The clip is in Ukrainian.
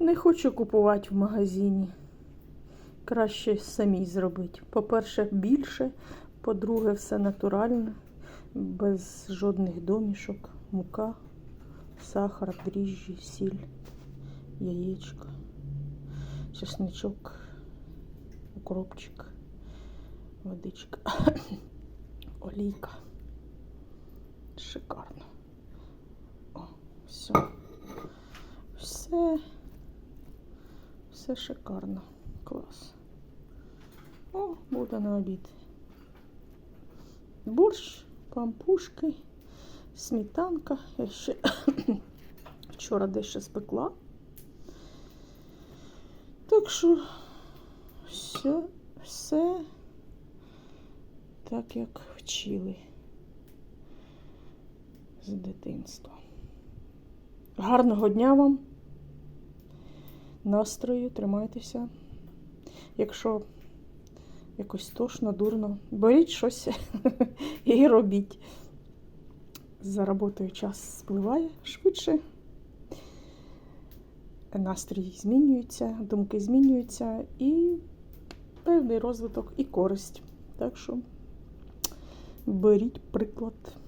Не хочу купувати в магазині. Краще самій зробити. По-перше, більше, по-друге, все натуральне, без жодних домішок, мука, сахар, дріжджі, сіль, яєчко, чесничок, укропчик, водичка, олійка. Шикарно. О, все. Все. Все шикарно. Клас. О, буде на обід. Борщ, пампушки, сметанка. Я ще вчора дещо спекла. Так що все, все так, як вчили з дитинства. Гарного дня вам! Настрою, тримайтеся. Якщо якось тошно, дурно, беріть щось і робіть. За роботою час спливає швидше. Настрій змінюється, думки змінюються і певний розвиток і користь. Так що беріть приклад